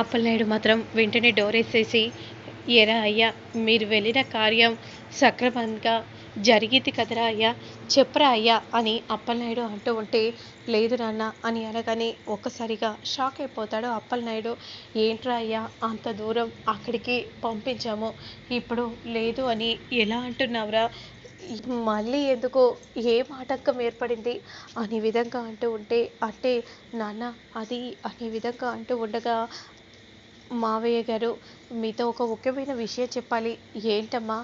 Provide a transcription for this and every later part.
అప్పలనాయుడు మాత్రం వెంటనే డోర్ వేసేసి ఎరా అయ్యా మీరు వెళ్ళిన కార్యం సక్రమంగా జరిగింది కదరా అయ్యా చెప్పరా అయ్యా అని అప్పలనాయుడు అంటూ ఉంటే లేదు నాన్న అని అనగానే ఒక్కసారిగా షాక్ అయిపోతాడు అప్పలనాయుడు. ఏంట్రా అయ్యా అంత దూరం అక్కడికి పంపించాము ఇప్పుడు లేదు అని ఎలా అంటున్నావురా? మళ్ళీ ఎందుకో? ఏం ఆటంకం ఏర్పడింది? అనే విధంగా అంటూ ఉంటే అంటే నాన్న అది అనే విధంగా అంటూ ఉండగా మావయ్య గారు మీతో ఒక ముఖ్యమైన విషయం చెప్పాలి. ఏంటమ్మా?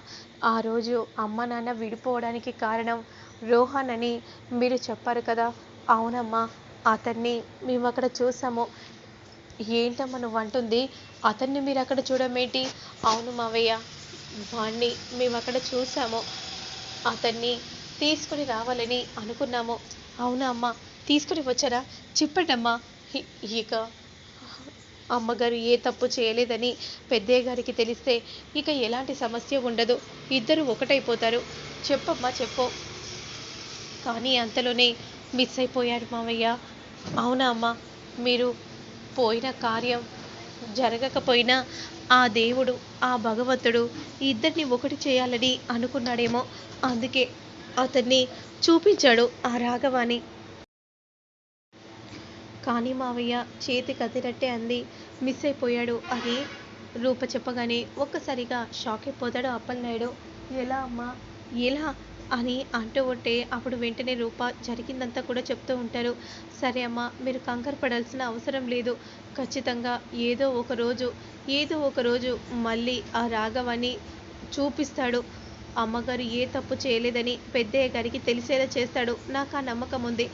ఆ రోజు అమ్మ నాన్న విడిపోవడానికి కారణం రోహన్ అని మీరు చెప్పారు కదా. అవునమ్మా అతన్ని మేము అక్కడ చూసాము. ఏంటమ్మా నువ్వు అంటుంది? అతన్ని మీరు అక్కడ చూడమేంటి అవును మావయ్య వాణ్ణి మేము అక్కడ చూసాము. అతన్ని తీసుకుని రావాలని అనుకున్నాము. అవునా అమ్మ? తీసుకుని వచ్చారా? చెప్పండమ్మా. ఇక అమ్మగారు ఏ తప్పు చేయలేదని పెద్దయ్య గారికి తెలిస్తే ఇక ఎలాంటి సమస్య ఉండదు. ఇద్దరు ఒకటైపోతారు. చెప్పమ్మా చెప్పు. కానీ అంతలోనే మిస్ అయిపోయాడు మామయ్య అవునా అమ్మ? మీరు పోయిన కార్యం జరగకపోయినా ఆ దేవుడు ఆ భగవంతుడు ఇద్దరిని ఒకటి చేయాలని అనుకున్నాడేమో. అందుకే అతన్ని చూపించాడు ఆ రాఘవాణి కానీ మావయ్య చేతి కదిరట్టే అంది. మిస్ అయిపోయాడు. అని రూప చెప్పగానే ఒక్కసారిగా షాక్ అయిపోతాడు అప్పలనాయుడు. ఎలా అమ్మా? ఎలా? అని అంటూ ఉంటే అప్పుడు వెంటనే రూప జరిగిందంతా కూడా చెప్తూ ఉంటారు. సరే అమ్మా మీరు కంగారు పడాల్సిన అవసరం లేదు. ఖచ్చితంగా ఏదో ఒక రోజు ఏదో ఒక రోజు మళ్ళీ ఆ రాఘవని చూపిస్తాడు. అమ్మగారు ఏ తప్పు చేయలేదని పెద్దయ్య గారికి తెలిసేలా చేస్తాడు. నాకు ఆ నమ్మకం ఉంది.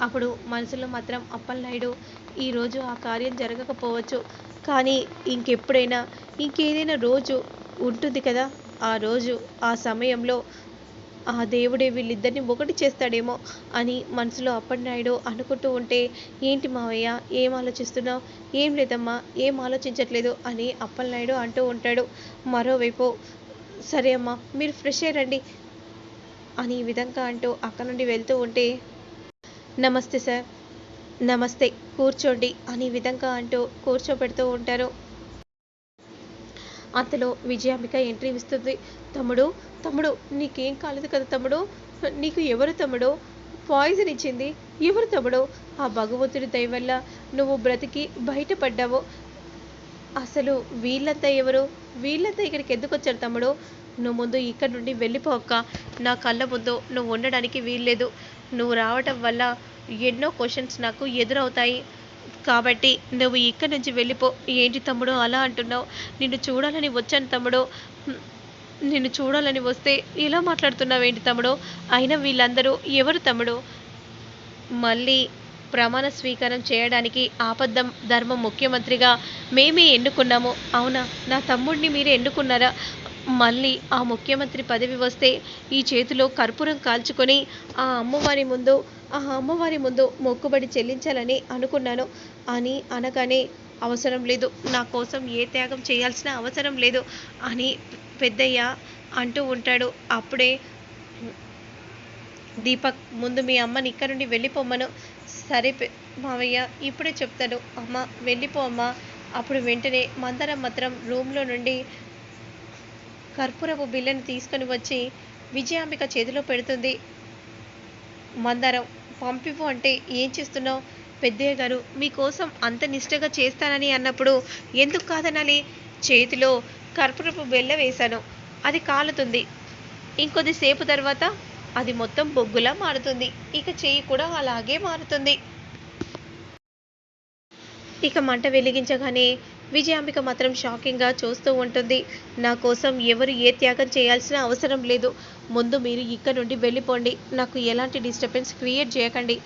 అప్పుడు మనసులో మాత్రం అప్పలనాయుడు ఈరోజు ఆ కార్యం జరగకపోవచ్చు. కానీ ఇంకెప్పుడైనా ఇంకేదైనా రోజు ఉంటుంది కదా. ఆ రోజు ఆ సమయంలో ఆ దేవుడే వీళ్ళిద్దరిని ఒకటి చేస్తాడేమో అని మనసులో అప్పటినాయుడు అనుకుంటూ ఉంటే ఏంటి మావయ్య ఏం ఆలోచిస్తున్నావు? ఏం లేదమ్మా ఏం ఆలోచించట్లేదు అని అప్పలనాయుడు అంటూ ఉంటాడు. మరోవైపు సరే అమ్మా మీరు ఫ్రెష్ అయ్యండి అని ఈ విధంగా అంటూ అక్కడ నుండి వెళ్తూ ఉంటే నమస్తే సార్. నమస్తే. కూర్చోండి. అని విధంగా అంటూ కూర్చోబెడుతూ ఉంటారు. అంతలో విజయాంబిక ఎంట్రీ ఇస్తుంది. తమ్ముడు తమ్ముడు నీకేం కాలేదు కదా తమ్ముడు? నీకు ఎవరు తమ్ముడు? పాయిజన్ ఇచ్చింది ఎవరు తమ్ముడు? ఆ భగవంతుడి దయ వల్ల నువ్వు బ్రతికి బయటపడ్డావు. అసలు వీళ్ళంతా ఎవరు? వీళ్ళంతా ఇక్కడికి ఎందుకు వచ్చారు తమ్ముడు? నువ్వు ముందు ఇక్కడ నుండి వెళ్ళిపోక నా కళ్ళ ముందు నువ్వు ఉండడానికి వీల్లేదు. నువ్వు రావటం వల్ల ఎన్నో క్వశ్చన్స్ నాకు ఎదురవుతాయి. కాబట్టి నువ్వు ఇక్కడి నుంచి వెళ్ళిపో. ఏంటి తమ్ముడు అలా అంటున్నావు? నిన్ను చూడాలని వచ్చాను తమ్ముడు. నిన్ను చూడాలని వస్తే ఇలా మాట్లాడుతున్నావు ఏంటి తమ్ముడు? అయినా వీళ్ళందరూ ఎవరు తమ్ముడు? మళ్ళీ ప్రమాణ స్వీకారం చేయడానికి ఆపద్దం ధర్మం ముఖ్యమంత్రిగా మేమే ఎన్నుకున్నాము. అవునా? నా తమ్ముడిని మీరే ఎన్నుకున్నారా? మళ్ళీ ఆ ముఖ్యమంత్రి పదవి వస్తే ఈ చేతిలో కర్పూరం కాల్చుకొని ఆ అమ్మవారి ముందు ఆ అమ్మవారి ముందు మొక్కుబడి చెల్లించాలని అనుకున్నాను. అని అనగానే అవసరం లేదు. నా కోసం ఏ త్యాగం చేయాల్సిన అవసరం లేదు అని పెద్దయ్య అంటూ ఉంటాడు. అప్పుడే దీపక్ ముందు మీ అమ్మని ఇక్కడ నుండి వెళ్ళిపోమ్మను. సరే మావయ్య ఇప్పుడే చెప్తాను. అమ్మ వెళ్ళిపో అమ్మ. అప్పుడు వెంటనే మందరం మాత్రం రూమ్లో నుండి కర్పూరపు బిళ్ళను తీసుకొని వచ్చి విజయాంబిక చేతిలో పెడుతుంది. మందారం పంపివు అంటే ఏం చేస్తున్నావు? పెద్దయ్య గారు మీకోసం అంత నిష్టగా చేస్తానని అన్నప్పుడు ఎందుకు కాదనాలి? చేతిలో కర్పూరపు బెల్ల వేశాను అది కాలుతుంది. ఇంకొద్దిసేపు తర్వాత అది మొత్తం బొగ్గులా మారుతుంది. ఇక చెయ్యి కూడా అలాగే మారుతుంది. ఇక మంట వెలిగించగానే విజయాంబిక మాత్రం షాకింగ్గా చూస్తూ ఉంటుంది. నా కోసం ఎవరు ఏ త్యాగం చేయాల్సిన అవసరం లేదు. ముందు మీరు ఇక్కడ నుండి వెళ్ళిపోండి. నాకు ఎలాంటి డిస్టర్బెన్స్ క్రియేట్ చేయకండి.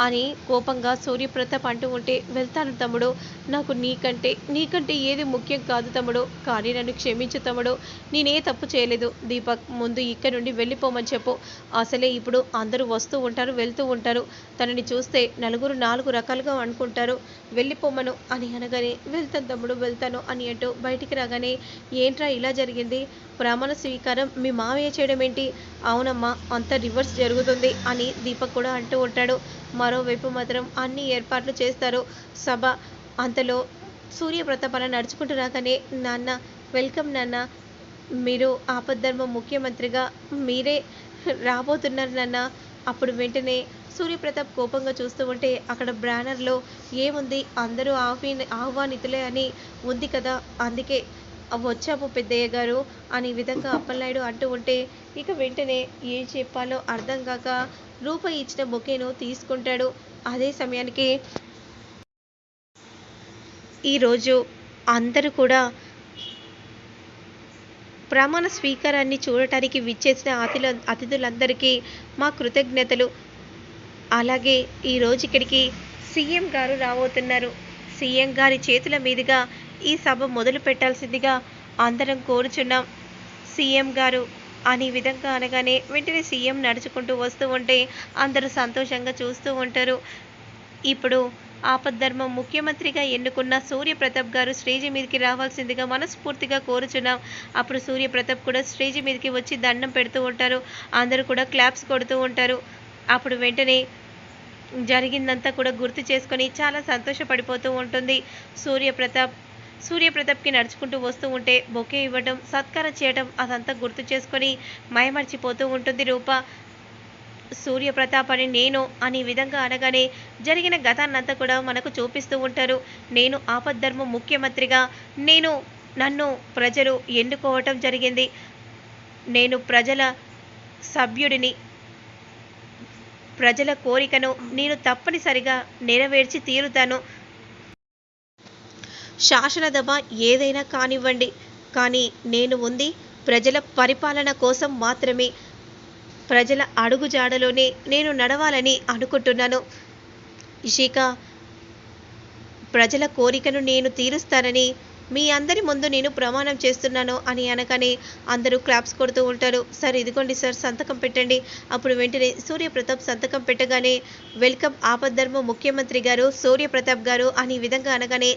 అని కోపంగా సూర్యప్రతాప్ అంటూ ఉంటే వెళ్తాను తమ్ముడు. నాకు నీకంటే నీకంటే ఏది ముఖ్యం కాదు తమ్ముడు. కానీ నన్ను క్షమించు తమ్ముడు. నేనే తప్పు చేయలేదు. దీపక్ ముందు ఇక్కడ నుండి వెళ్ళిపోమని చెప్పు. అసలే ఇప్పుడు అందరూ వస్తూ ఉంటారు వెళ్తూ ఉంటారు. తనని చూస్తే నలుగురు నాలుగు రకాలుగా అనుకుంటారు. వెళ్ళిపోమను అని అనగానే వెళ్తాను తమ్ముడు వెళ్తాను అని అంటూ బయటికి రాగానే ఏంట్రా ఇలా జరిగింది? ప్రమాణ స్వీకారం మీ మావయ్య చేయడం ఏంటి అవునమ్మా అంత రివర్స్ జరుగుతుంది అని దీపక్ కూడా అంటూ ఉంటాడు. మరోవైపు మాత్రం అన్ని ఏర్పాట్లు చేస్తారు. సభ అంతలో సూర్యప్రతాప్ అలా నడుచుకుంటూ రాగానే నాన్న వెల్కమ్ నాన్న. మీరు ఆపద్ధర్మ ముఖ్యమంత్రిగా మీరే రాబోతున్నారు నాన్న. అప్పుడు వెంటనే సూర్యప్రతాప్ కోపంగా చూస్తూ ఉంటే అక్కడ బ్యానర్లో ఏముంది? అందరూ ఆహ్వీ ఆహ్వానితులే అని ఉంది కదా. అందుకే వచ్చాము పెద్దయ్య గారు అనే విధంగా అప్పలనాయుడు అంటూ ఉంటే ఇక వెంటనే ఏం చెప్పాలో అర్థం కాక రూప ఇచ్చిన బొకేను తీసుకుంటాడు. అదే సమయానికి ఈరోజు అందరూ కూడా ప్రమాణ స్వీకారాన్ని చూడటానికి విచ్చేసిన అతిథుల అతిథులందరికీ మా కృతజ్ఞతలు. అలాగే ఈరోజు ఇక్కడికి సీఎం గారు రాబోతున్నారు. సీఎం గారి చేతుల మీదుగా ఈ సభ మొదలు పెట్టాల్సిందిగా అందరం కోరుచున్నాం. సీఎం గారు అనే విధంగా అనగానే వెంటనే సీఎం నడుచుకుంటూ వస్తూ ఉంటే అందరూ సంతోషంగా చూస్తూ ఉంటారు. ఇప్పుడు ఆపద్ధర్మం ముఖ్యమంత్రిగా ఎన్నుకున్న సూర్యప్రతాప్ గారు స్టేజ్ మీదకి రావాల్సిందిగా మనస్ఫూర్తిగా కోరుచున్నాం. అప్పుడు సూర్యప్రతాప్ కూడా స్టేజ్ మీదకి వచ్చి దండం పెడుతూ ఉంటారు. అందరూ కూడా క్లాప్స్ కొడుతూ ఉంటారు. అప్పుడు వెంటనే జరిగిందంతా కూడా గుర్తు చేసుకొని చాలా సంతోషపడిపోతూ ఉంటుంది. సూర్యప్రతాప్ సూర్యప్రతాప్కి నడుచుకుంటూ వస్తూ ఉంటే బొకే ఇవ్వడం సత్కారం చేయడం అదంతా గుర్తు చేసుకొని మయమర్చిపోతూ ఉంటుంది రూప. సూర్యప్రతాప్ అని నేను అనే విధంగా అనగానే జరిగిన గతాన్నంతా కూడా మనకు చూపిస్తూ ఉంటారు. నేను ఆపద్ధర్మ ముఖ్యమంత్రిగా నేను నన్ను ప్రజలు ఎన్నుకోవటం జరిగింది. నేను ప్రజల సభ్యుడిని ప్రజల కోరికను నేను తప్పనిసరిగా నెరవేర్చి తీరుతాను. శాసనసభ ఏదైనా కానివ్వండి. కానీ నేను ఉంది ప్రజల పరిపాలన కోసం మాత్రమే ప్రజల అడుగుజాడలోనే నేను నడవాలని అనుకుంటున్నాను. ఇషిక ప్రజల కోరికను నేను తీరుస్తానని మీ అందరి ముందు నేను ప్రమాణం చేస్తున్నాను అని అనగానే అందరూ క్లాప్స్ కొడుతూ ఉంటారు. సార్ ఇదిగోండి సార్ సంతకం పెట్టండి. అప్పుడు వెంటనే సూర్యప్రతాప్ సంతకం పెట్టగానే వెల్కమ్ ఆపద్ధర్మ ముఖ్యమంత్రి గారు సూర్యప్రతాప్ గారు అని విధంగా అనగానే